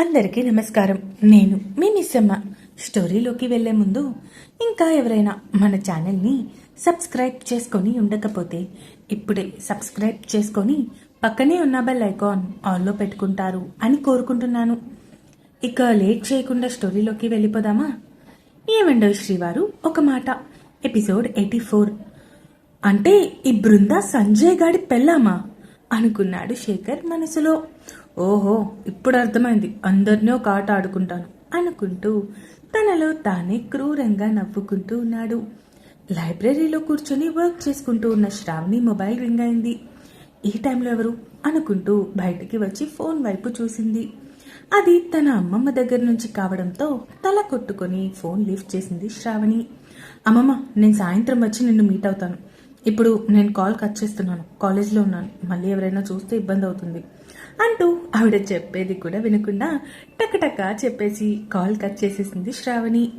అందరికీ నమస్కారం. నేను మీ మిస్సమ్మ. స్టోరీలోకి వెళ్ళే ముందు ఇంకా ఎవరైనా మన ఛానల్ని సబ్స్క్రైబ్ చేసుకొని ఉండకపోతే ఇప్పుడే సబ్స్క్రైబ్ చేసుకొని పక్కనే ఉన్న బెల్ ఐకాన్ ఆన్లో పెట్టుకుంటారు అని కోరుకుంటున్నాను. ఇక లేట్ చేయకుండా స్టోరీలోకి వెళ్ళిపోదామా? ఏమండో శ్రీవారు ఒక మాట. Episode eighty four. అంటే ఈ బృందా సంజయ్ గాడి పెళ్ళామా? అనుకున్నాడు శేఖర్ మనసులో. ఓహో ఇప్పుడు అర్థమైంది. అందరినీ ఒక ఆట ఆడుకుంటాను అనుకుంటూ తనలో తానే క్రూరంగా నవ్వుకుంటూ ఉన్నాడు. లైబ్రరీలో కూర్చొని వర్క్ చేసుకుంటూ ఉన్న శ్రావణి మొబైల్ రింగ్ అయింది. ఈ టైంలో ఎవరు? అనుకుంటూ బయటికి వచ్చి ఫోన్ వైపు చూసింది. అది తన అమ్మమ్మ దగ్గర నుంచి కావడంతో తల కొట్టుకొని ఫోన్ లిఫ్ట్ చేసింది శ్రావణి. అమ్మమ్మ నేను సాయంత్రం వచ్చి నిన్ను మీట్ అవుతాను. ఇప్పుడు నేను కాల్ కట్ చేస్తున్నాను. కాలేజ్లో ఉన్నాను. మళ్ళీ ఎవరైనా చూస్తే ఇబ్బంది అవుతుంది. అంటూ ఆవిడ చెప్పేది కూడా వినకుండా టకటక చెప్పేసి కాల్ కట్ చేసేసింది శ్రావణి.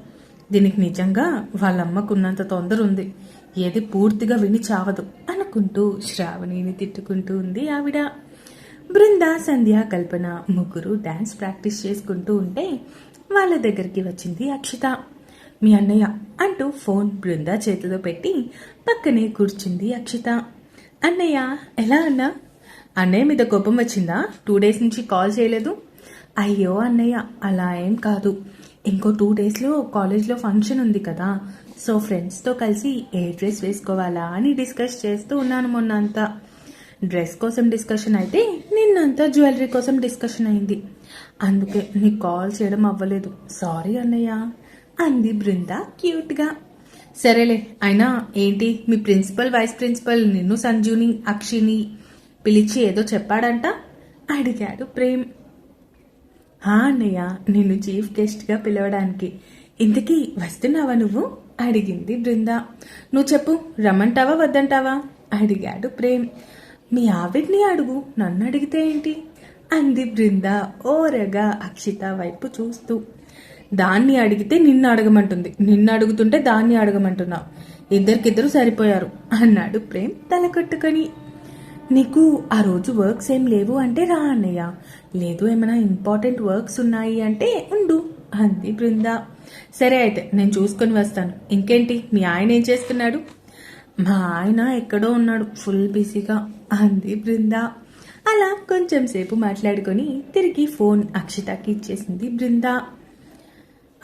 దీనికి నిజంగా వాళ్ళ అమ్మకు ఉన్నంత తొందర ఉంది. ఏది పూర్తిగా విని చావదు అనుకుంటూ శ్రావణిని తిట్టుకుంటూ ఉంది ఆవిడ. బృంద సంధ్య కల్పన ముగ్గురు డ్యాన్స్ ప్రాక్టీస్ చేసుకుంటూ ఉంటే వాళ్ళ దగ్గరికి వచ్చింది అక్షిత. మీ అన్నయ్య అంటూ ఫోన్ బృంద చేతిలో పెట్టి పక్కనే కూర్చుంది అక్షిత. అన్నయ్య ఎలా అన్నా? అన్నయ్య మీద కోపం వచ్చిందా? టూ డేస్ నుంచి కాల్ చేయలేదు. అయ్యో అన్నయ్య అలా ఏం కాదు. ఇంకో టూ డేస్లో కాలేజ్లో ఫంక్షన్ ఉంది కదా. సో ఫ్రెండ్స్తో కలిసి ఏ డ్రెస్ వేసుకోవాలా అని డిస్కస్ చేస్తూ ఉన్నాను మొన్న అంతా డ్రెస్ కోసం డిస్కషన్ అయితే నిన్నంతా జ్యువెలరీ కోసం డిస్కషన్ అయింది. అందుకే నీకు కాల్ చేయడం అవ్వలేదు. సారీ అన్నయ్య. అంది బృంద క్యూట్గా. సరేలే అయినా ఏంటి మీ ప్రిన్సిపల్ వైస్ ప్రిన్సిపల్ నిన్ను సంజుని అక్షిని పిలిచి ఏదో చెప్పాడంట? అడిగాడు ప్రేమ్. హా అన్నయ్య నిన్ను చీఫ్ గెస్ట్గా పిలవడానికి. ఇంతకీ వస్తున్నావా నువ్వు? అడిగింది బృంద. నువ్వు చెప్పు రమ్మంటావా వద్దంటావా? అడిగాడు ప్రేమ్. మీ ఆవిడ్ని అడుగు నన్ను అడిగితే ఏంటి? అంది బృంద ఓరగా అక్షిత వైపు చూస్తూ. దాన్ని అడిగితే నిన్ను అడగమంటుంది. నిన్ను అడుగుతుంటే దాన్ని అడగమంటున్నావు ఇద్దరికిద్దరు సరిపోయారు. అన్నాడు ప్రేమ్ తల కట్టుకొని. నీకు ఆ రోజు వర్క్స్ ఏం లేవు అంటే రా అన్నయ్య. లేదు ఏమైనా ఇంపార్టెంట్ వర్క్స్ ఉన్నాయి అంటే ఉండు అంది బృంద. సరే అయితే నేను చూసుకొని వస్తాను. ఇంకేంటి? మీ ఆయన ఏం చేస్తున్నాడు? మా ఆయన ఎక్కడో ఉన్నాడు ఫుల్ బిజీగా అంది బృంద. అలా కొంచెం సేపు మాట్లాడుకొని తిరిగి ఫోన్ అక్షితకి ఇచ్చేసింది బృందా.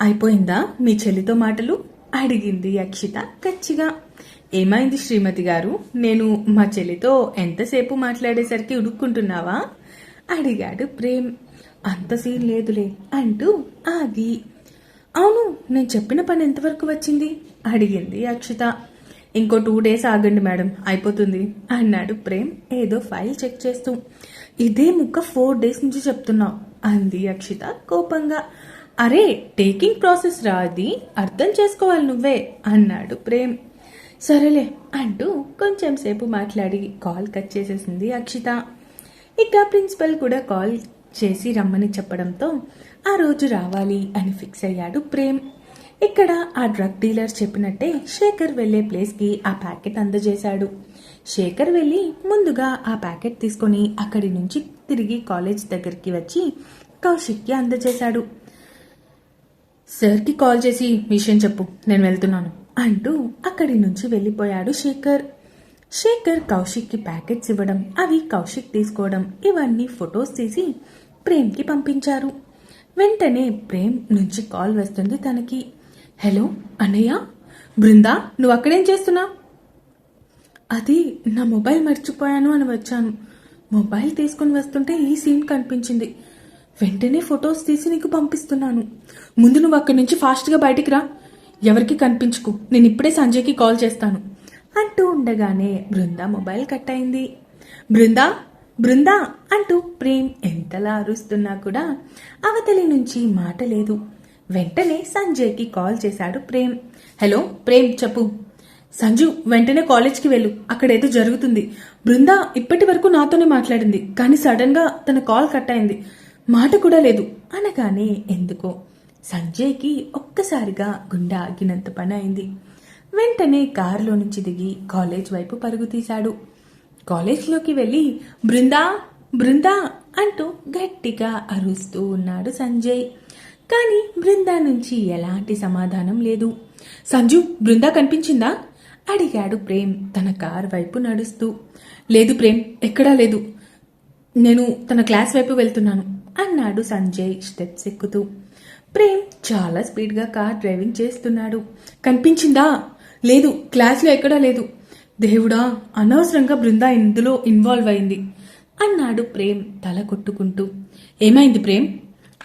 అయిపోయిందా? మీ చెల్లితో మాటలు? అడిగింది అక్షిత కచ్చిగా ఏమైంది శ్రీమతి గారు? నేను మా చెల్లితో ఎంతసేపు మాట్లాడేసరికి ఉడుక్కుంటున్నావా? అడిగాడు ప్రేమ్. అంత సీన్ లేదులే అంటూ ఆగి. అవును నేను చెప్పిన పని ఎంతవరకు వచ్చింది? అడిగింది అక్షిత. ఇంకో టూ డేస్ ఆగండి మేడం అయిపోతుంది అన్నాడు ప్రేమ్ ఏదో ఫైల్ చెక్ చేస్తూ. ఇదే ముక్క ఫోర్ డేస్ నుంచి చెప్తున్నావు అంది అక్షిత కోపంగా. అరే టేకింగ్ ప్రాసెస్ రాది అర్థం చేసుకోవాలి నువ్వే అన్నాడు ప్రేమ్. సరేలే అంటూ కొంచెం సేపు మాట్లాడి కాల్ కట్ చేసేసింది అక్షిత. ఇక ప్రిన్సిపల్ కూడా కాల్ చేసి రమ్మని చెప్పడంతో ఆ రోజు రావాలి అని ఫిక్స్ అయ్యాడు ప్రేమ్. ఇక్కడ ఆ డ్రగ్ డీలర్ చెప్పినట్టే శేఖర్ వెళ్ళే ప్లేస్కి ఆ ప్యాకెట్ అందజేశాడు. శేఖర్ వెళ్ళి ముందుగా ఆ ప్యాకెట్ తీసుకొని అక్కడి నుంచి తిరిగి కాలేజ్ దగ్గరికి వచ్చి కౌశిక్కి అందజేశాడు. సార్కి కాల్ చేసి విషయం చెప్పు నేను వెళ్తున్నాను. అంటూ అక్కడి నుంచి వెళ్ళిపోయాడు శేఖర్. శేఖర్ కౌశిక్కి ప్యాకెట్స్ ఇవ్వడం అవి కౌశిక్ తీసుకోవడం ఇవన్నీ ఫొటోస్ తీసి ప్రేమ్కి పంపించారు. వెంటనే ప్రేమ్ నుంచి కాల్ వస్తుంది తనకి. హలో అన్నయ్య? బృందా నువ్వు అక్కడేం చేస్తున్నా అది నా మొబైల్ మర్చిపోయాను అని వచ్చాను. మొబైల్ తీసుకుని వస్తుంటే ఈ సీన్ కనిపించింది. వెంటనే ఫొటోస్ తీసి నీకు పంపిస్తున్నాను. ముందు నువ్వు అక్కడి నుంచి ఫాస్ట్గా బయటికి రా. ఎవరికి కనిపించుకు. నేను ఇప్పుడే సంజయ్కి కాల్ చేస్తాను. అంటూ ఉండగానే బృందా మొబైల్ కట్ అయింది. బృందా? బృందా? అంటూ ప్రేమ్ ఎంతలా అరుస్తున్నా కూడా అవతలి నుంచి మాట లేదు. వెంటనే సంజయ్కి కాల్ చేశాడు ప్రేమ్. హలో ప్రేమ్ చెప్పు. సంజు వెంటనే కాలేజ్కి వెళ్ళు. అక్కడేదో జరుగుతుంది. బృందా ఇప్పటి వరకు నాతోనే మాట్లాడింది. కానీ సడన్గా తన కాల్ కట్ అయింది. మాట కూడా లేదు. అనగానే ఎందుకో సంజయ్కి ఒక్కసారిగా గుండె ఆగినంత పని అయింది. వెంటనే కారులో నుంచి దిగి కాలేజ్ వైపు పరుగు తీశాడు. కాలేజ్లోకి వెళ్ళి బృందా బృందా అంటూ గట్టిగా అరుస్తూ ఉన్నాడు సంజయ్. కానీ బృందా నుంచి ఎలాంటి సమాధానం లేదు. సంజు బృందా కనిపించిందా? అడిగాడు ప్రేమ్ తన కార్ వైపు నడుస్తూ. లేదు ప్రేమ్ ఎక్కడా లేదు. నేను తన క్లాస్ వైపు వెళ్తున్నాను. అన్నాడు సంజయ్ స్టెప్స్ ఎక్కుతూ. ప్రేమ్ చాలా స్పీడ్గా కార్ డ్రైవింగ్ చేస్తున్నాడు. కనిపించిందా? లేదు క్లాస్లో ఎక్కడా లేదు. దేవుడా అనవసరంగా బృందా ఇందులో ఇన్వాల్వ్ అయింది అన్నాడు ప్రేమ్ తల కొట్టుకుంటూ. ఏమైంది ప్రేమ్?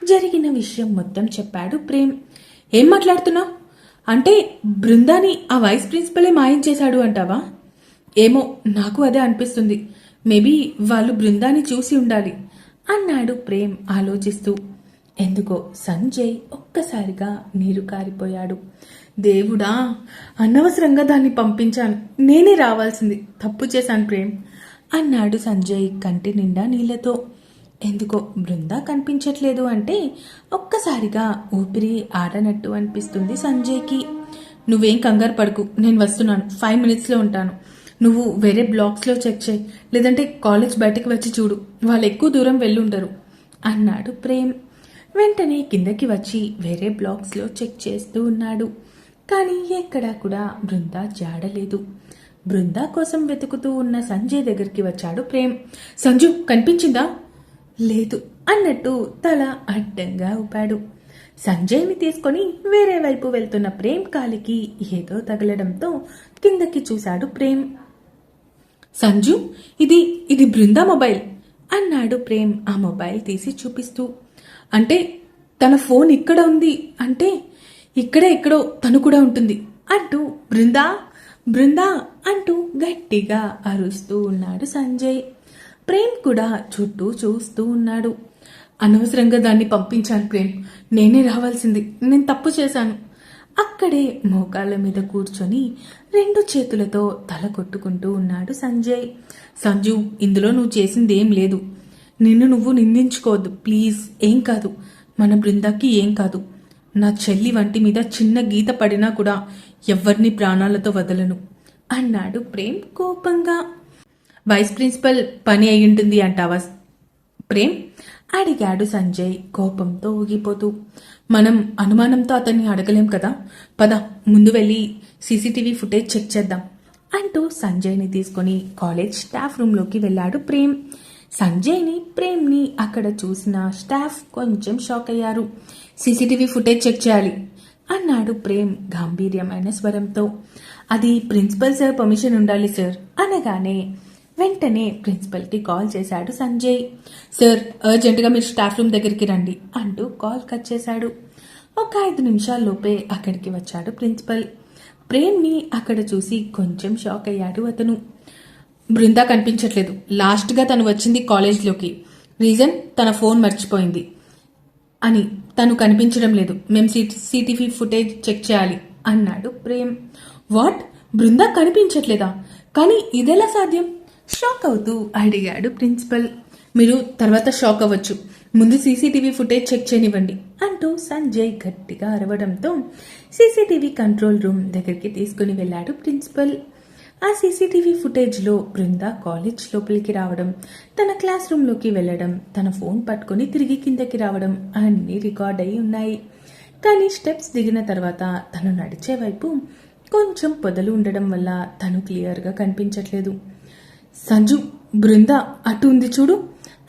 జరిగిన విషయం మొత్తం చెప్పాడు ప్రేమ్. ఏం మాట్లాడుతున్నావు? అంటే బృందాని ఆ వైస్ ప్రిన్సిపలే మాయం చేశాడు అంటావా? ఏమో నాకు అదే అనిపిస్తుంది. మేబీ వాళ్ళు బృందాన్ని చూసి ఉండాలి. అన్నాడు ప్రేమ్ ఆలోచిస్తూ. ఎందుకో సంజయ్ ఒక్కసారిగా నీరు కారిపోయాడు. దేవుడా అనవసరంగా దాన్ని పంపించాను. నేనే రావాల్సింది. తప్పు చేశాను ప్రేమ్ అన్నాడు సంజయ్ కంటి నిండా నీళ్ళతో ఎందుకో బృందా కనిపించట్లేదు అంటే ఒక్కసారిగా ఊపిరి ఆడనట్టు అనిపిస్తుంది సంజయ్కి. నువ్వేం కంగారు పడకు నేను వస్తున్నాను. ఫైవ్ మినిట్స్లో ఉంటాను. నువ్వు వేరే బ్లాక్స్లో చెక్ చేయి. లేదంటే కాలేజ్ బయటకు వచ్చి చూడు. వాళ్ళు ఎక్కువ దూరం వెళ్ళుండరు. అన్నాడు ప్రేమ్. వెంటనే కిందకి వచ్చి వేరే బ్లాక్స్లో చెక్ చేస్తూ ఉన్నాడు. కానీ ఎక్కడా కూడా బృందా జాడలేదు. బృందా కోసం వెతుకుతూ ఉన్న సంజయ్ దగ్గరికి వచ్చాడు ప్రేమ్. సంజు కనిపించిందా? లేదు అన్నట్టు తల అడ్డంగా ఊపాడు. సంజయ్ని తీసుకొని వేరే వైపు వెళ్తున్న ప్రేమ్ కాలికి ఏదో తగలడంతో కిందకి చూశాడు ప్రేమ్. సంజు ఇది ఇది బృంద మొబైల్ అన్నాడు ప్రేమ్ ఆ మొబైల్ తీసి చూపిస్తూ. అంటే తన ఫోన్ ఇక్కడ ఉంది అంటే ఇక్కడే ఎక్కడో తను కూడా ఉంటుంది అంటూ బృందా బృందా అంటూ గట్టిగా అరుస్తూ ఉన్నాడు సంజయ్. ప్రేమ్ కూడా చుట్టూ చూస్తూ ఉన్నాడు. అనవసరంగా దాన్ని పంపించాను ప్రేమ్. నేనే రావాల్సింది. నేను తప్పు చేశాను. అక్కడే మోకాళ్ళ మీద కూర్చొని రెండు చేతులతో తల కొట్టుకుంటూ ఉన్నాడు సంజయ్. సంజు ఇందులో నువ్వు చేసింది ఏం లేదు. నిన్ను నువ్వు నిందించుకోవద్దు. ప్లీజ్ ఏం కాదు. మన బృందాకి ఏం కాదు. నా చెల్లి వంటి మీద చిన్న గీత పడినా కూడా ఎవరిని ప్రాణాలతో వదలను అన్నాడు ప్రేమ్ కోపంగా. వైస్ ప్రిన్సిపల్ పని అయ్యుంటుంది అంటావా? ప్రేమ్ అడిగాడు సంజయ్ కోపంతో ఊగిపోతూ. మనం అనుమానంతో అతన్ని అడగలేం కదా? పద ముందు వెళ్ళి సీసీటీవీ ఫుటేజ్ చెక్ చేద్దాం అంటూ సంజయ్ని తీసుకొని కాలేజ్ స్టాఫ్ రూమ్లోకి వెళ్ళాడు ప్రేమ్. సంజయ్ని ప్రేమ్ని అక్కడ చూసిన స్టాఫ్ కొంచెం షాక్ అయ్యారు. సీసీటీవీ ఫుటేజ్ చెక్ చేయాలి అన్నాడు ప్రేమ్ గాంభీర్యమైన స్వరంతో. అది ప్రిన్సిపల్ సార్ పర్మిషన్ ఉండాలి సార్ అనగానే వెంటనే ప్రిన్సిపల్కి కాల్ చేశాడు సంజయ్. సార్ అర్జెంటుగా మీరు స్టాఫ్ రూమ్ దగ్గరికి రండి అంటూ కాల్ కట్ చేశాడు. ఒక ఐదు నిమిషాల్లోపే అక్కడికి వచ్చాడు ప్రిన్సిపల్. ప్రేమ్ని అక్కడ చూసి కొంచెం షాక్ అయ్యాడు అతను. బృందా కనిపించట్లేదు. లాస్ట్గా తను వచ్చింది కాలేజ్లోకి. రీజన్ తన ఫోన్ మర్చిపోయింది. అని తను కనిపించడం లేదు. మేము సిటీవీ ఫుటేజ్ చెక్ చేయాలి అన్నాడు ప్రేమ్. వాట్? బృందా కనిపించట్లేదా? కానీ ఇదెలా సాధ్యం? షాక్ అవుతూ అడిగాడు ప్రిన్సిపల్. మీరు తర్వాత షాక్ అవ్వచ్చు. ముందు సీసీటీవీ ఫుటేజ్ చెక్ చేయనివ్వండి అంటూ సంజయ్ గట్టిగా అరవడంతో సీసీటీవీ కంట్రోల్ రూమ్ దగ్గరికి తీసుకుని వెళ్ళాడు ప్రిన్సిపల్. ఆ సీసీటీవీ ఫుటేజ్లో బృంద కాలేజ్ లోపలికి రావడం తన క్లాస్ రూమ్లోకి వెళ్ళడం తన ఫోన్ పట్టుకొని తిరిగి కిందకి రావడం అన్నీ రికార్డ్ అయి ఉన్నాయి. కానీ స్టెప్స్ దిగిన తర్వాత తను నడిచే వైపు కొంచెం పొదలు ఉండడం వల్ల తను క్లియర్గా కనిపించట్లేదు. సంజు బృంద అటు ఉంది చూడు.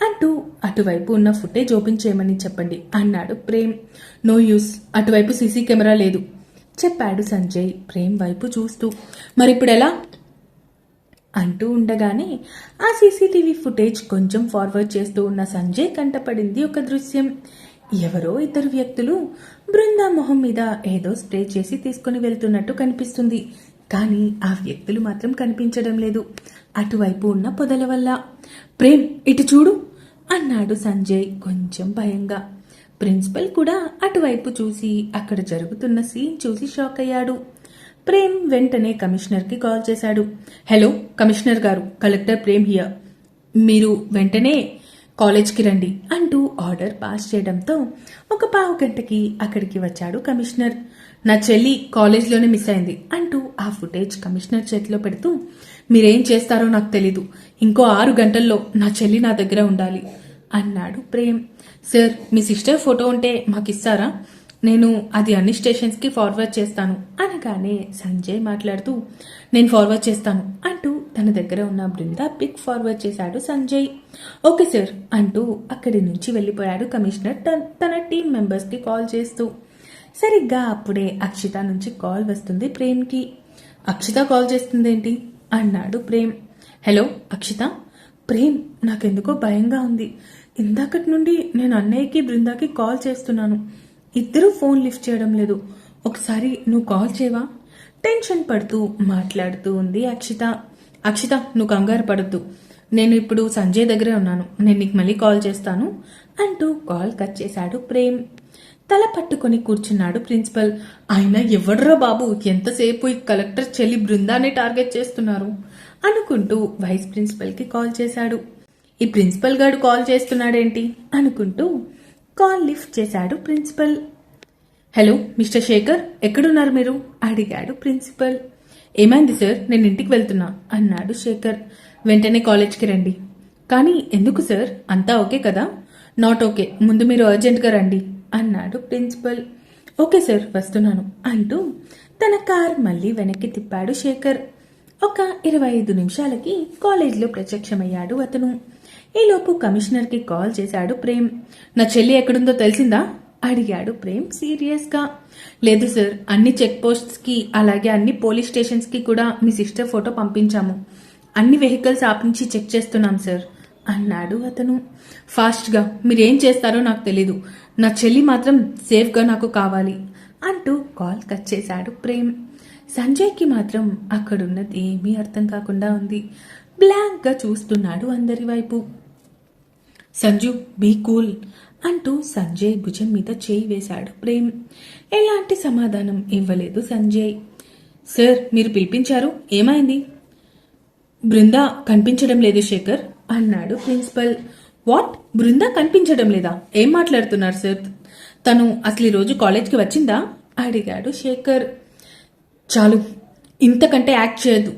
అంటూ అటువైపు ఉన్న ఫుటేజ్ ఓపెన్ చేయమని చెప్పండి అన్నాడు ప్రేమ్. నో యూస్ అటువైపు సీసీ కెమెరా లేదు చెప్పాడు సంజయ్ ప్రేమ్ వైపు చూస్తూ. మరిప్పుడు ఎలా అంటూ ఉండగానే ఆ సీసీటీవీ ఫుటేజ్ కొంచెం ఫార్వర్డ్ చేస్తూ ఉన్న సంజయ్ కంటపడింది ఒక దృశ్యం. ఎవరో ఇద్దరు వ్యక్తులు బృందా మొహం మీద ఏదో స్ప్రే చేసి తీసుకుని వెళ్తున్నట్టు కనిపిస్తుంది. కానీ ఆ వ్యక్తులు మాత్రం కనిపించడం లేదు. అటువైపు ఉన్న పొదల వల్ల. ప్రేమ్ ఇటు చూడు అన్నాడు సంజయ్ కొంచెం భయంగా. ప్రిన్సిపల్ కూడా అటువైపు చూసి అక్కడ జరుగుతున్న సీన్ చూసి షాక్ అయ్యాడు. ప్రేమ్ వెంటనే కమిషనర్కి కాల్ చేశాడు. హలో కమిషనర్ గారు కలెక్టర్ ప్రేమ్ హియర్. మీరు వెంటనే కాలేజ్కి రండి అంటూ ఆర్డర్ పాస్ చేయడంతో ఒక పావు గంటకి అక్కడికి వచ్చాడు కమిషనర్. నా చెల్లి కాలేజ్లోనే మిస్ అయింది అంటూ ఆ ఫుటేజ్ కమిషనర్ చేతిలో పెడుతూ మీరేం చేస్తారో నాకు తెలీదు. ఇంకో ఆరు గంటల్లో నా చెల్లి నా దగ్గర ఉండాలి అన్నాడు ప్రేమ్. సార్ మీ సిస్టర్ ఫోటో ఉంటే మాకు ఇస్తారా నేను అది అన్ని స్టేషన్స్కి ఫార్వర్డ్ చేస్తాను. అనగానే సంజయ్ మాట్లాడుతూ నేను ఫార్వర్డ్ చేస్తాను అంటూ తన దగ్గర ఉన్న బృంద పిక్ ఫార్వర్డ్ చేశాడు సంజయ్. ఓకే సార్ అంటూ అక్కడి నుంచి వెళ్ళిపోయాడు కమిషనర్ తన- తన టీం మెంబర్స్కి కాల్ చేస్తూ. సరిగ్గా అప్పుడే అక్షిత నుంచి కాల్ వస్తుంది ప్రేమ్కి. అక్షిత కాల్ చేస్తుందేంటి? అన్నాడు ప్రేమ్. హలో అక్షిత? ప్రేమ్ నాకెందుకో భయంగా ఉంది. ఇందాకటి నుండి నేను అన్నయ్యకి బృందాకి కాల్ చేస్తున్నాను. ఇద్దరూ ఫోన్ లిఫ్ట్ చేయడం లేదు. ఒకసారి నువ్వు కాల్ చేయవా? టెన్షన్ పడుతూ మాట్లాడుతూ ఉంది అక్షిత. అక్షిత నువ్వు కంగారు పడద్దు. నేను ఇప్పుడు సంజయ్ దగ్గరే ఉన్నాను. నేను నీకు మళ్ళీ కాల్ చేస్తాను అంటూ కాల్ కట్ చేశాడు ప్రేమ్. తల పట్టుకొని కూర్చున్నాడు ప్రిన్సిపల్. ఆయన ఎవడ్రా బాబు ఎంతసేపు ఈ కలెక్టర్ చెల్లి బృందాన్ని టార్గెట్ చేస్తున్నారు? అనుకుంటూ వైస్ ప్రిన్సిపల్కి కాల్ చేశాడు. ఈ ప్రిన్సిపల్ గారు కాల్ చేస్తున్నాడేంటి? అనుకుంటూ కాల్ లిఫ్ట్ చేశాడు ప్రిన్సిపల్. హలో మిస్టర్ శేఖర్ ఎక్కడున్నారు మీరు? అడిగాడు ప్రిన్సిపల్. ఏమైంది సార్? నేను ఇంటికి వెళ్తున్నా అన్నాడు శేఖర్. వెంటనే కాలేజ్కి రండి. కానీ ఎందుకు సార్? అంతా ఓకే కదా? Not okay. ముందు మీరు అర్జెంట్గా రండి అన్నాడు ప్రిన్సిపల్. ఓకే సార్ వస్తున్నాను అంటూ తన కార్ మళ్ళీ వెనక్కి తిప్పాడు శేఖర్. ఒక ఇరవై ఐదు నిమిషాలకి కాలేజీలో ప్రత్యక్షమయ్యాడు అతను. ఈలోపు కమిషనర్కి కాల్ చేశాడు ప్రేమ్. నా చెల్లి ఎక్కడుందో తెలిసిందా? అడిగాడు ప్రేమ్ సీరియస్గా లేదు సార్ అన్ని చెక్ పోస్ట్స్కి అలాగే అన్ని పోలీస్ స్టేషన్స్కి కూడా మీ సిస్టర్ ఫోటో పంపించాము. అన్ని వెహికల్స్ ఆపించి చెక్ చేస్తున్నాం సార్ అన్నాడు అతను. ఫాస్ట్గా మీరేం చేస్తారో నాకు తెలీదు. నా చెల్లి మాత్రం సేఫ్గా నాకు కావాలి అంటూ కాల్ కట్ చేశాడు ప్రేమ్. సంజయ్కి మాత్రం అక్కడున్నది ఏమీ అర్థం కాకుండా ఉంది. బ్లాంక్గా చూస్తున్నాడు అందరి వైపు. సంజు బీ కూల్ అంటూ సంజయ్ భుజం మీద చేయి వేశాడు. ప్రేమ్ ఎలాంటి సమాధానం ఇవ్వలేదు సంజయ్. సార్ మీరు పిలిపించారు? ఏమైంది? బృంద కనిపించడం లేదు శేఖర్ అన్నాడు ప్రిన్సిపల్. వాట్? బృంద కనిపించడం లేదా? ఏం మాట్లాడుతున్నారు సార్? తను అసలు ఈ రోజు కాలేజ్కి వచ్చిందా? అడిగాడు శేఖర్. చాలు ఇంతకంటే యాక్ట్ చేయదు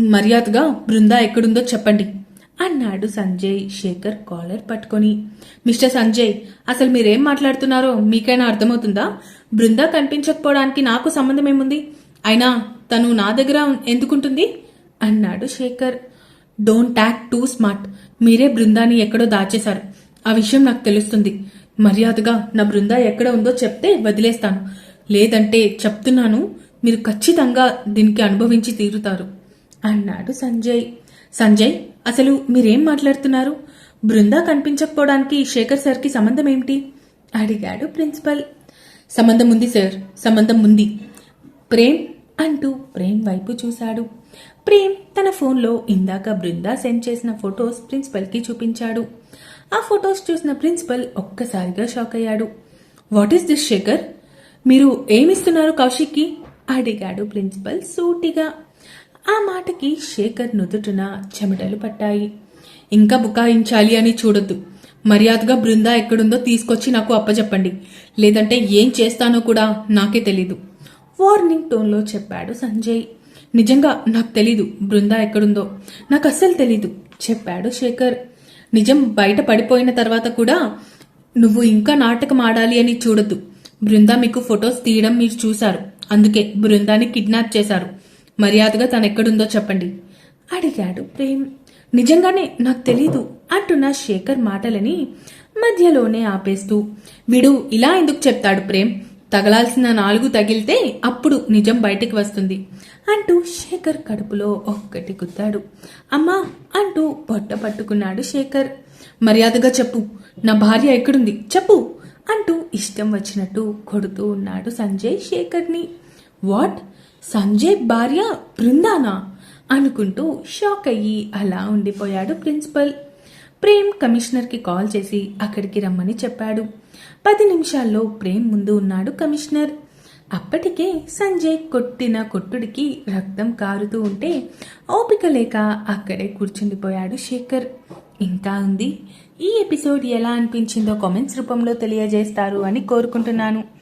మర్యాదగా బృందా ఎక్కడుందో చెప్పండి. అన్నాడు సంజయ్ శేఖర్ కాలర్ పట్టుకొని. మిస్టర్ సంజయ్ అసలు మీరేం మాట్లాడుతున్నారో మీకైనా అర్థమవుతుందా? బృందా కనిపించకపోవడానికి నాకు సంబంధం ఏముంది? అయినా తను నా దగ్గర ఎందుకుంటుంది? అన్నాడు Shekhar. Don't act too smart. మీరే బృందాని ఎక్కడో దాచేశారు. ఆ విషయం నాకు తెలుస్తుంది. మర్యాదగా నా బృందా ఎక్కడ ఉందో చెప్తే వదిలేస్తాను. లేదంటే చెప్తున్నాను మీరు ఖచ్చితంగా దీనికి అనుభవించి తీరుతారు అన్నాడు సంజయ్. సంజయ్ అసలు మీరేం మాట్లాడుతున్నారు? బృందా కనిపించకపోవడానికి శేఖర్ సార్కి సంబంధం ఏమిటి? అడిగాడు ప్రిన్సిపల్. సంబంధం ఉంది సార్. సంబంధం ఉంది. ప్రేమ్ అంటూ ప్రేమ్ వైపు చూశాడు. ప్రేమ్ తన ఫోన్లో ఇందాక బృందా సెండ్ చేసిన ఫొటోస్ ప్రిన్సిపల్కి చూపించాడు. ఆ ఫొటోస్ చూసిన ప్రిన్సిపల్ ఒక్కసారిగా షాక్ అయ్యాడు. What is this Shekhar? మీరు ఏమిస్తున్నారు కౌశిక్కి? అడిగాడు ప్రిన్సిపల్ సూటిగా. ఆ మాటకి శేఖర్ నుదుటిన చెమటలు పట్టాయి. ఇంకా బుకాయించాలి అని చూడొద్దు. మర్యాదగా బృందా ఎక్కడుందో తీసుకొచ్చి నాకు అప్పచెప్పండి లేదంటే ఏం చేస్తానో కూడా నాకే తెలీదు. వార్నింగ్ టోన్లో చెప్పాడు సంజయ్. నిజంగా నాకు తెలీదు బృందా ఎక్కడుందో. నాకు అస్సలు తెలీదు చెప్పాడు శేఖర్. నిజం బయట పడిపోయిన తర్వాత కూడా నువ్వు ఇంకా నాటకం ఆడాలి అని చూడొద్దు. బృందా మీకు ఫొటోస్ తీయడం మీరు చూశారు. అందుకే బృందాన్ని కిడ్నాప్ చేశారు. మర్యాదగా తనెక్కడుందో చెప్పండి. అడిగాడు ప్రేమ్. నిజంగానే నాకు తెలీదు అంటున్న శేఖర్ మాటలని మధ్యలోనే ఆపేస్తూ. విడు ఇలా ఎందుకు చెప్తాడు ప్రేమ్? తగలాల్సిన నాలుగు తగిలితే అప్పుడు నిజం బయటికి వస్తుంది అంటూ శేఖర్ కడుపులో ఒక్కటి గుద్దాడు. అమ్మా అంటూ పొట్ట పట్టుకున్నాడు శేఖర్. మర్యాదగా చెప్పు నా భార్య ఎక్కడుంది? చెప్పు అంటూ ఇష్టం వచ్చినట్టు కొడుతూ ఉన్నాడు సంజయ్ శేఖర్ని. వాట్? సంజయ్ భార్య బృందానా అనుకుంటూ షాక్ అయ్యి అలా ఉండిపోయాడు ప్రిన్సిపల్. ప్రేమ్ కమిషనర్కి కాల్ చేసి అక్కడికి రమ్మని చెప్పాడు. పది నిమిషాల్లో ప్రేమ్ ముందు ఉన్నాడు కమిషనర్. అప్పటికే సంజయ్ కొట్టిన కొట్టుడికి రక్తం కారుతూ ఉంటే ఓపిక లేక అక్కడే కూర్చుండిపోయాడు శేఖర్. ఇంకా ఉంది. ఈ ఎపిసోడ్ ఎలా అనిపించిందో కామెంట్స్ రూపంలో తెలియజేస్తారు అని కోరుకుంటున్నాను.